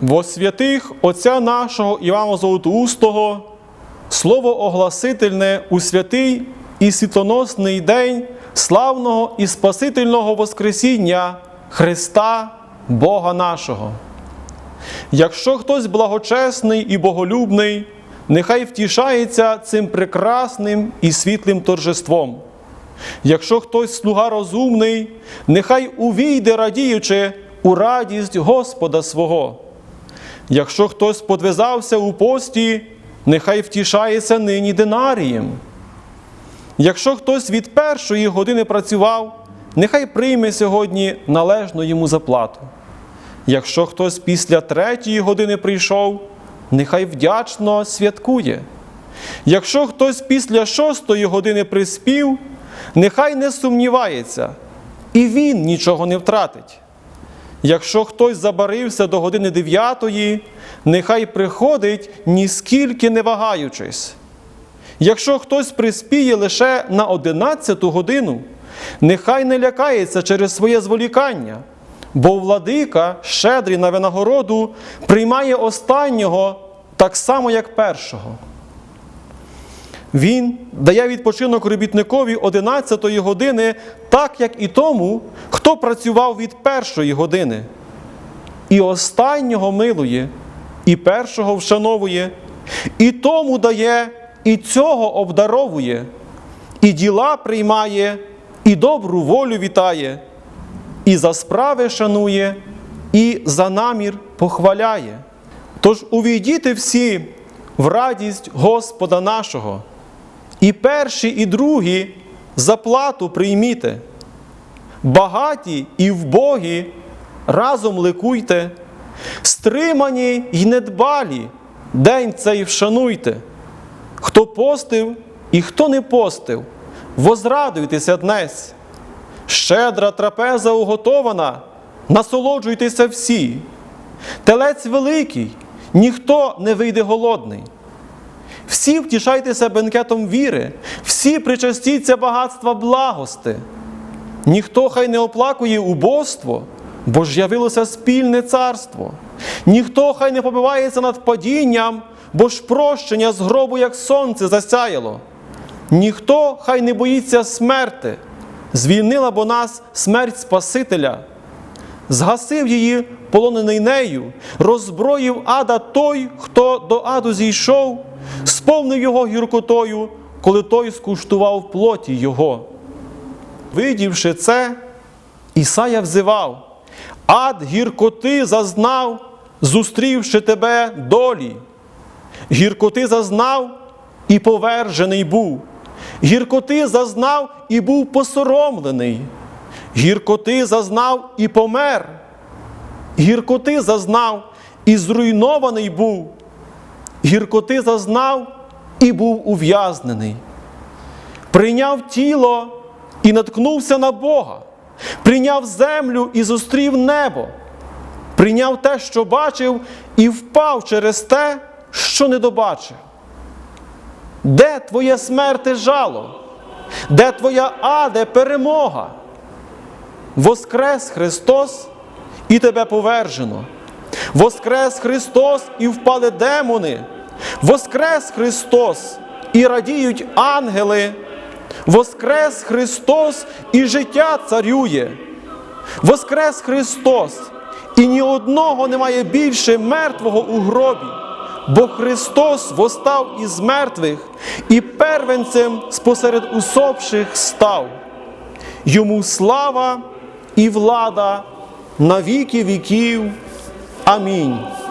Во святих Отця нашого Івана Золотоустого, слово огласительне у святий і світлоносний день славного і Спасительного Воскресіння Христа Бога нашого. Якщо хтось благочесний і боголюбний, нехай втішається цим прекрасним і світлим торжеством. Якщо хтось слуга розумний, нехай увійде радіючи у радість Господа свого. Якщо хтось подвизався у пості, нехай втішається нині динарієм. Якщо хтось від першої години працював, нехай прийме сьогодні належну йому заплату. Якщо хтось після третьої години прийшов, нехай вдячно святкує. Якщо хтось після шостої години приспів, нехай не сумнівається, і він нічого не втратить. Якщо хтось забарився до години дев'ятої, нехай приходить ніскільки не вагаючись. Якщо хтось приспіє лише на одинадцяту годину, нехай не лякається через своє зволікання, бо владика, щедрий на винагороду, приймає останнього так само, як першого. Він дає відпочинок робітникові 11 години, так як і тому, хто працював від першої години. І останнього милує, і першого вшановує, і тому дає, і цього обдаровує, і діла приймає, і добру волю вітає, і за справи шанує, і за намір похваляє. Тож увійдіте всі в радість Господа нашого. І перші, і другі заплату прийміте. Багаті і вбогі разом ликуйте, стримані й недбалі, день цей вшануйте. Хто постив і хто не постив, возрадуйтеся днесь. Щедра трапеза уготована, насолоджуйтеся всі. Телець великий, ніхто не вийде голодний. Всі втішайтеся бенкетом віри, всі причастіться багатства благости. Ніхто хай не оплакує убоство, бо ж явилося спільне царство. Ніхто хай не побивається над падінням, бо ж прощення з гробу, як сонце, засяяло. Ніхто хай не боїться смерти, звільнила бо нас смерть Спасителя. Згасив її, полонений нею, роззброїв ада той, хто до аду зійшов, сповнив його гіркотою, коли той скуштував плоті його. Видівши це, Ісая взивав, ад гіркоти зазнав, зустрівши тебе долі. Гіркоти зазнав і повержений був. Гіркоти зазнав і був посоромлений. Гіркоти зазнав і помер. Гіркоти зазнав і зруйнований був. Гіркоти зазнав і був ув'язнений. Прийняв тіло і наткнувся на Бога, прийняв землю і зустрів небо, прийняв те, що бачив, і впав через те, що не добачив. Де твоє смерти жало? Де твоя аде перемога? Воскрес Христос і тебе повержено. Воскрес Христос і впали демони. Воскрес Христос і радіють ангели. Воскрес Христос і життя царює. Воскрес Христос, і ні одного немає більше мертвого у гробі, бо Христос восстав із мертвих і первенцем спосеред усопших став. Йому слава і влада на віки віків. Amém.